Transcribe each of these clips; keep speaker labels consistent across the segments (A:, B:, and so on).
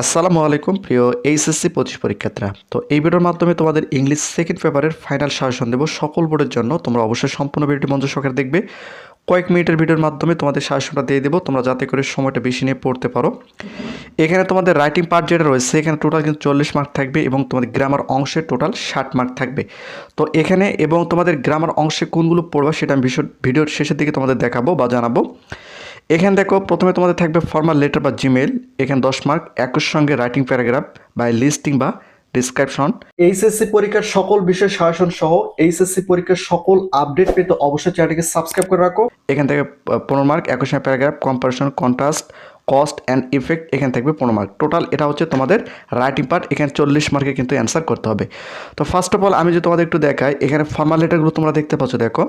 A: আসসালামু আলাইকুম, প্রিয় এইচএসসি পঁচিশ পরীক্ষার্থীরা। তো এই ভিডিওর মাধ্যমে তোমাদের ইংলিশ সেকেন্ড পেপারের ফাইনাল সাজেশন দেবো। সকল বোর্ডের জন্য তোমরা অবশ্যই সম্পূর্ণ ভিডিওটি মঞ্চ সহকারে দেখবে। কয়েক মিনিটের ভিডিওর মাধ্যমে তোমাদের সাজেশনটা দিয়ে দেবো। তোমরা যাতে করে সময়টা বেশি নিয়ে পড়তে পারো। এখানে তোমাদের রাইটিং পার্ট যেটা রয়েছে এখানে টোটাল কিন্তু চল্লিশ মার্ক থাকবে এবং তোমাদের গ্রামার অংশে টোটাল ষাট মার্ক থাকবে। তো এখানে এবং তোমাদের গ্রামার অংশে কোনগুলো পড়বা সেটা আমি ভিডিওর শেষের দিকে তোমাদের দেখাবো বা জানাব। এখানে দেখো প্রথমে তোমাদের থাকবে ফর্মাল লেটার বা জিমেল এখানে দশ মার্ক একর সঙ্গে রাইটিং প্যারাগ্রাফ বা লিস্টিং বা ডিসক্রিপশন এইচএসসি পরীক্ষার সকল বিষয় শাসন সহ এইচএসসি পরীক্ষার সকল আপডেট পেতে অবশ্যই চ্যানেলটিকে সাবস্ক্রাইব করে রাখো। এখান থেকে পনেরো মার্ক সঙ্গে paragraph comparison contrast cause and effect এখান থাকবে পনেরো মার্ক টোটাল এটা হচ্ছে তোমাদের রাইটিং পার্ট এখানে চল্লিশ মার্কে কিন্তু অ্যান্সার করতে হবে। তো ফার্স্ট অফ অল আমি যদি তোমাদের একটু দেখাই এখানে ফর্মাল লেটারগুলো তোমরা দেখতে পাচ্ছ দেখো।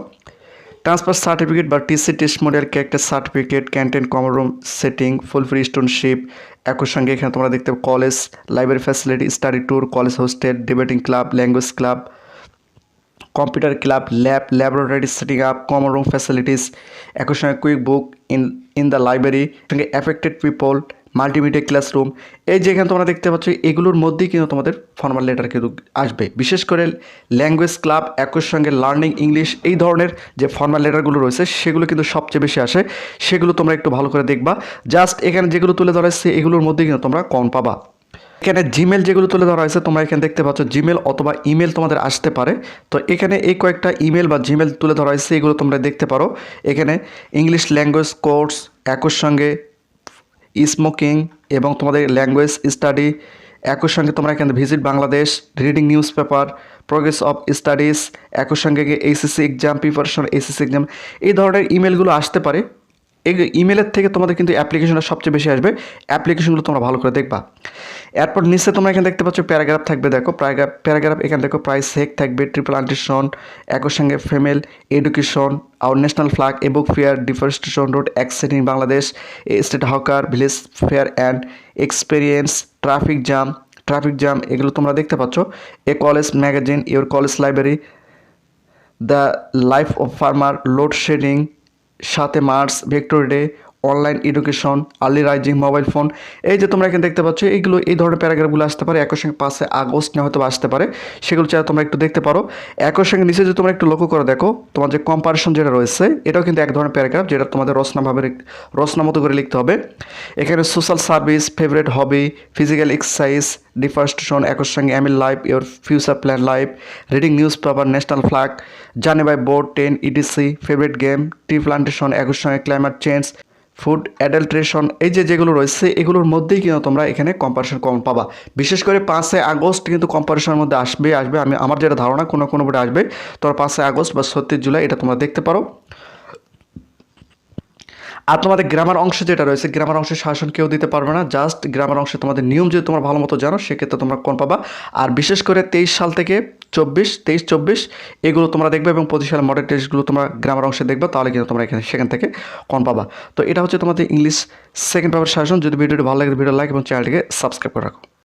A: ট্রান্সফার সার্টিফিকেট বা TC test model character certificate canteen common room setting full free studentship একই সঙ্গে এখানে তোমরা দেখতে college library facility study tour college hostel debating club language club computer club lab laboratory setting up common room facilities একই সঙ্গে quick book in in the library সঙ্গে affected people multimedia classroom এই যে এখানে তোমরা দেখতে পাচ্ছ, এগুলোর মধ্যেই কিন্তু তোমাদের ফর্মাল লেটার কিন্তু আসবে। বিশেষ করে ল্যাঙ্গুয়েজ ক্লাব একই সঙ্গে লার্নিং ইংলিশ এই ধরনের যে ফর্মাল লেটারগুলো রয়েছে, সেগুলো কিন্তু সবচেয়ে বেশি আসে। সেগুলো তোমরা একটু ভালো করে দেখবা। জাস্ট এখানে যেগুলো তুলে ধরা হচ্ছে এগুলোর মধ্যেই কিন্তু তোমরা কম পাবা। এখানে জিমেল যেগুলো তুলে ধরা হয়েছে, তোমরা এখানে দেখতে পাচ্ছ জিমেল অথবা ইমেল তোমাদের আসতে পারে। তো এখানে এই কয়েকটা ইমেল বা জিমেল তুলে ধরা হয়েছে, এগুলো তোমরা দেখতে পারো। এখানে ইংলিশ ল্যাঙ্গুয়েজ কোর্স একর সঙ্গে স্মোকিং এবং তোমাদের ল্যাঙ্গুয়েজ স্টাডি। একই সঙ্গে তোমরা এখানে visit Bangladesh, reading newspaper, progress of studies, একই সঙ্গে HSC exam preparation HSC exam এই ধরনের ইমেলগুলো আসতে পারে। ইমেলের থেকে তোমাদের কিন্তু অ্যাপ্লিকেশনটা সবচেয়ে বেশি আসবে। অ্যাপ্লিকেশনগুলো তোমরা ভালো করে দেখবা। এরপর নিচে তোমরা এখানে দেখতে পাচ্ছ প্যারাগ্রাফ থাকবে, দেখো। প্যারাগ্রাফ প্যারাগ্রাফ এখানে দেখো প্রাইস হেক থাকবে ট্রিপল আন্টিশন একই সঙ্গে female education our national flag a book fair deforestation road accident in Bangladesh street hawker village fair and experience traffic jam traffic jam এগুলো তোমরা দেখতে পাচ্ছ। A college magazine your college library the life of farmer load shedding সাথে March victory day online education early rising mobile phone এই যে তোমরা এখানে দেখতে পাচ্ছ, এইগুলো, এই ধরনের প্যারাগ্রাফগুলো আসতে পারে একই সঙ্গে পাশে আগস্ট নিয়ে হয়তো আসতে পারে। সেগুলো চাই তোমরা একটু দেখতে পারো। একই সঙ্গে নিচে যদি তোমরা একটু লক্ষ্য করে দেখো, তোমার যে কম্পারিশন যেটা রয়েছে, এটাও কিন্তু এক ধরনের প্যারাগ্রাফ যেটা তোমাদের রচনাভাবে রচনা মতো করে লিখতে হবে। এখানে social service favourite hobby physical exercise deforestation acre সঙ্গে aim in life your future plan life reading newspaper national flag journey by boat ten EDC favourite game tree plantation একর সঙ্গে ক্লাইমেট চেঞ্জ ফুড অ্যাডাল্ট্রেশন এই যে যেগুলো রয়েছে, এগুলোর মধ্যেই কিন্তু তোমরা এখানে কম্পারিশন কম পাবা। বিশেষ করে পাঁচই আগস্ট কিন্তু কম্পারিশনের মধ্যে আসবে আসবে। আমি, আমার যেটা ধারণা, কোনো কোনো বোর্ডে আসবে। তোমরা পাঁচই আগস্ট বা ছত্রিশ জুলাই, এটা তোমরা দেখতে পারো। আর তোমাদের গ্রামার অংশ যেটা রয়েছে গ্রামার অংশের শাসন কেউ দিতে পারবে না। জাস্ট গ্রামার অংশে তোমাদের নিয়ম যদি তোমার ভালো মতো জানো, সেক্ষেত্রে তোমরা কোন পাবা। আর বিশেষ করে তেইশ সাল থেকে চব্বিশ, তেইশ, চব্বিশ, এগুলো তোমরা দেখবে এবং পঁচিশ সালের মডেল টেস্টগুলো তোমরা গ্রামের অংশে দেখবে, তাহলে কিন্তু তোমরা এখানে, সেখান থেকে কম পাবা। তো এটা হচ্ছে তোমাদের ইংলিশ সেকেন্ড পেপার শাসন যদি ভিডিওটি ভালো লাগে ভিডিও লাইক এবং চ্যানেলটিকে সাবস্ক্রাইব করে রাখো।